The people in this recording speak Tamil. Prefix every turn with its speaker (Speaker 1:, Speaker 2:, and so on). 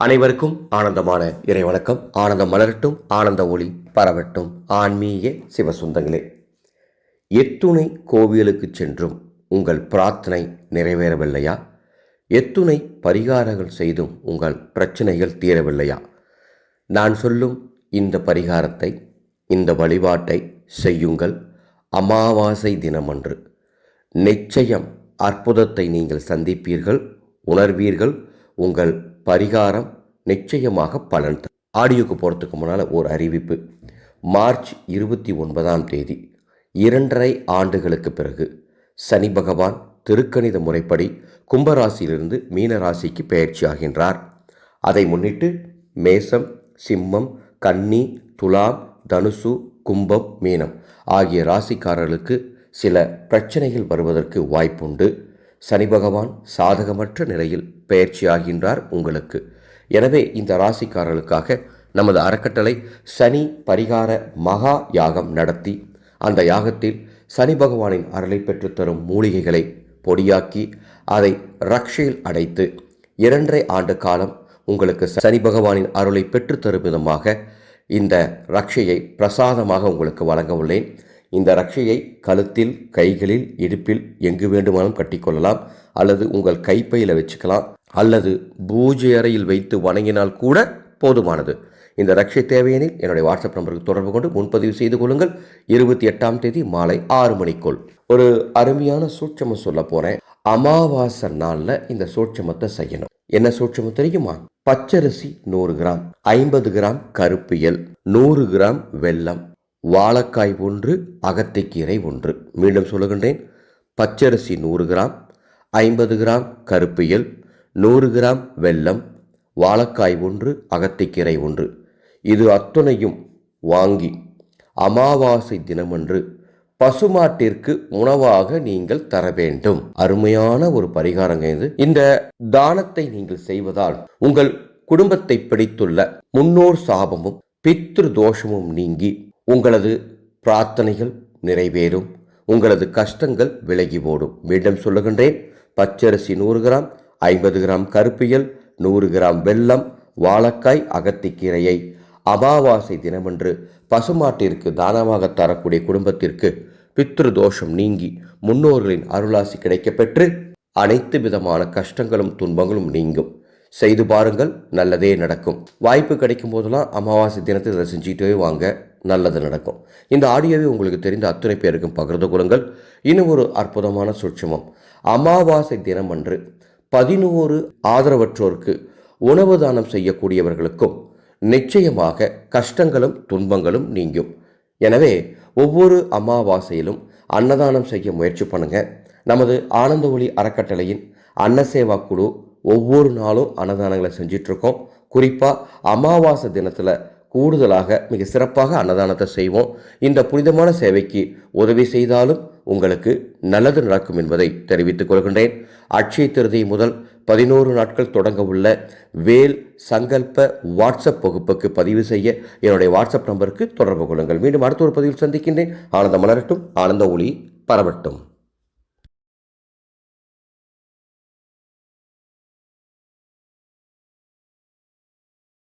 Speaker 1: அனைவருக்கும் ஆனந்தமான இறைவணக்கம் ஆனந்தம் மலரட்டும் ஆனந்த ஒளி பரவட்டும். ஆன்மீக சிவசுந்தங்களே எத்துணை கோவிலுக்கு சென்றும் உங்கள் பிரார்த்தனை நிறைவேறவில்லையா? எத்துணை பரிகாரங்கள் செய்தும் உங்கள் பிரச்சனைகள் தீரவில்லையா? நான் சொல்லும் இந்த பரிகாரத்தை இந்த வழிபாட்டை செய்யுங்கள். அமாவாசை தினமன்று நிச்சயம் அற்புதத்தை நீங்கள் சந்திப்பீர்கள் உணர்வீர்கள். உங்கள் பரிகாரம் நிச்சயமாக பலன் தரும். ஆடியோக்கு போகிறதுக்கு முன்னால் ஒரு அறிவிப்பு. மார்ச் இருபத்தி ஒன்பதாம் தேதி இரண்டரை ஆண்டுகளுக்கு பிறகு சனி பகவான் திருக்கணித முறைப்படி கும்பராசியிலிருந்து மீனராசிக்கு பயிற்சி பெயர்ச்சி ஆகின்றார். அதை முன்னிட்டு மேசம் சிம்மம் கன்னி துலாம் தனுசு கும்பம் மீனம் ஆகிய ராசிக்காரர்களுக்கு சில பிரச்சனைகள் வருவதற்கு வாய்ப்புண்டு. சனி பகவான் சாதகமற்ற நிலையில் பெயர்ச்சியாகின்றார் உங்களுக்கு. எனவே இந்த ராசிக்காரர்களுக்காக நமது அறக்கட்டளை சனி பரிகார மகா யாகம் நடத்தி அந்த யாகத்தில் சனி பகவானின் அருளை பெற்றுத்தரும் மூலிகைகளை பொடியாக்கி அதை ரக்ஷையில் அடைத்து இரண்டரை ஆண்டு காலம் உங்களுக்கு சனி பகவானின் அருளை பெற்றுத்தரும் விதமாக இந்த ரக்ஷையை பிரசாதமாக உங்களுக்கு வழங்க உள்ளேன். இந்த ரக்ஷையை கழுத்தில் கைகளில் இடுப்பில் எங்கு வேண்டுமானும் கட்டிக்கொள்ளலாம். அல்லது உங்கள் கைப்பையில் வச்சுக்கலாம். அல்லது பூஜை அறையில் வைத்து வணங்கினால் கூட போதுமானது. இந்த ரக்ஷை தேவையெனில் என்னுடைய வாட்ஸ்அப் நம்பருக்கு தொடர்பு கொண்டு முன்பதிவு செய்து கொள்ளுங்கள். இருபத்தி எட்டாம் தேதி மாலை ஆறு மணிக்குள். ஒரு அருமையான சூட்சமம் சொல்ல போகிறேன் அமாவாசை நாளில் இந்த சூட்சமத்தை செய்யணும். என்ன சூட்சமம் தெரியுமா? பச்சரிசி நூறு கிராம் ஐம்பது கிராம் கருப்பியல் நூறு கிராம் வெல்லம் வாழைக்காய் ஒன்று அகத்திக்கீரை ஒன்று. மீண்டும் சொல்லுகின்றேன். பச்சரிசி நூறு கிராம் ஐம்பது கிராம் கருப்பியல் நூறு கிராம் வெல்லம் வாழைக்காய் ஒன்று அகத்திக்கீரை ஒன்று. இது அத்துணையும் வாங்கி அமாவாசை தினமன்று பசுமாட்டிற்கு உணவாக நீங்கள் தர வேண்டும். அருமையான ஒரு பரிகாரங்க இது. இந்த தானத்தை நீங்கள் செய்வதால் உங்கள் குடும்பத்தை பிடித்துள்ள முன்னோர் சாபமும் பித்ரு தோஷமும் நீங்கி உங்களது பிரார்த்தனைகள் நிறைவேறும். உங்களது கஷ்டங்கள் விலகி ஓடும். மீண்டும் சொல்லுகின்றேன். பச்சரிசி நூறு கிராம் ஐம்பது கிராம் கருப்பியல் நூறு கிராம் வெல்லம் வாழைக்காய் அகத்திக்கீரையை அமாவாசை தினமன்று பசுமாட்டிற்கு தானமாக தரக்கூடிய குடும்பத்திற்கு பித்ரு தோஷம் நீங்கி முன்னோர்களின் அருளாசி கிடைக்கப்பெற்று அனைத்து விதமான கஷ்டங்களும் துன்பங்களும் நீங்கும். செய்து பாருங்கள் நல்லதே நடக்கும். வாய்ப்பு கிடைக்கும் போதெல்லாம் அமாவாசை தினத்தை இதை செஞ்சுக்கிட்டே வாங்க. நல்லது நடக்கும். இந்த ஆடியோவை உங்களுக்கு தெரிந்த அத்தனை பேருக்கும் பகிர்ந்து கொள்ளுங்கள். இன்னும் ஒரு அற்புதமான சுட்சமம். அமாவாசை தினம் அன்று பதினோரு ஆதரவற்றோருக்கு உணவு தானம் செய்யக்கூடியவர்களுக்கும் நிச்சயமாக கஷ்டங்களும் துன்பங்களும் நீங்கும். எனவே ஒவ்வொரு அமாவாசையிலும் அன்னதானம் செய்ய முயற்சி பண்ணுங்க. நமது ஆனந்த ஒளி அறக்கட்டளையின் அன்னசேவா குழு ஒவ்வொரு நாளும் அன்னதானங்களை செஞ்சிட்ருக்கோம் குறிப்பாக அமாவாசை தினத்தில் கூடுதலாக மிக சிறப்பாக அன்னதானத்தை செய்வோம். இந்த புனிதமான சேவைக்கு உதவி செய்தாலும் உங்களுக்கு நல்லது நடக்கும் என்பதை தெரிவித்துக் கொள்கின்றேன். அட்சய திருதி முதல் பதினோரு நாட்கள் தொடங்க உள்ள வேல் சங்கல்ப வாட்ஸ்அப் வகுப்புக்கு பதிவு செய்ய என்னுடைய வாட்ஸ்அப் நம்பருக்கு தொடர்பு கொள்ளுங்கள். மீண்டும் அடுத்த ஒரு பதிவில் சந்திக்கின்றேன். ஆனந்த மலரட்டும் ஆனந்த ஒளி பரவட்டும்.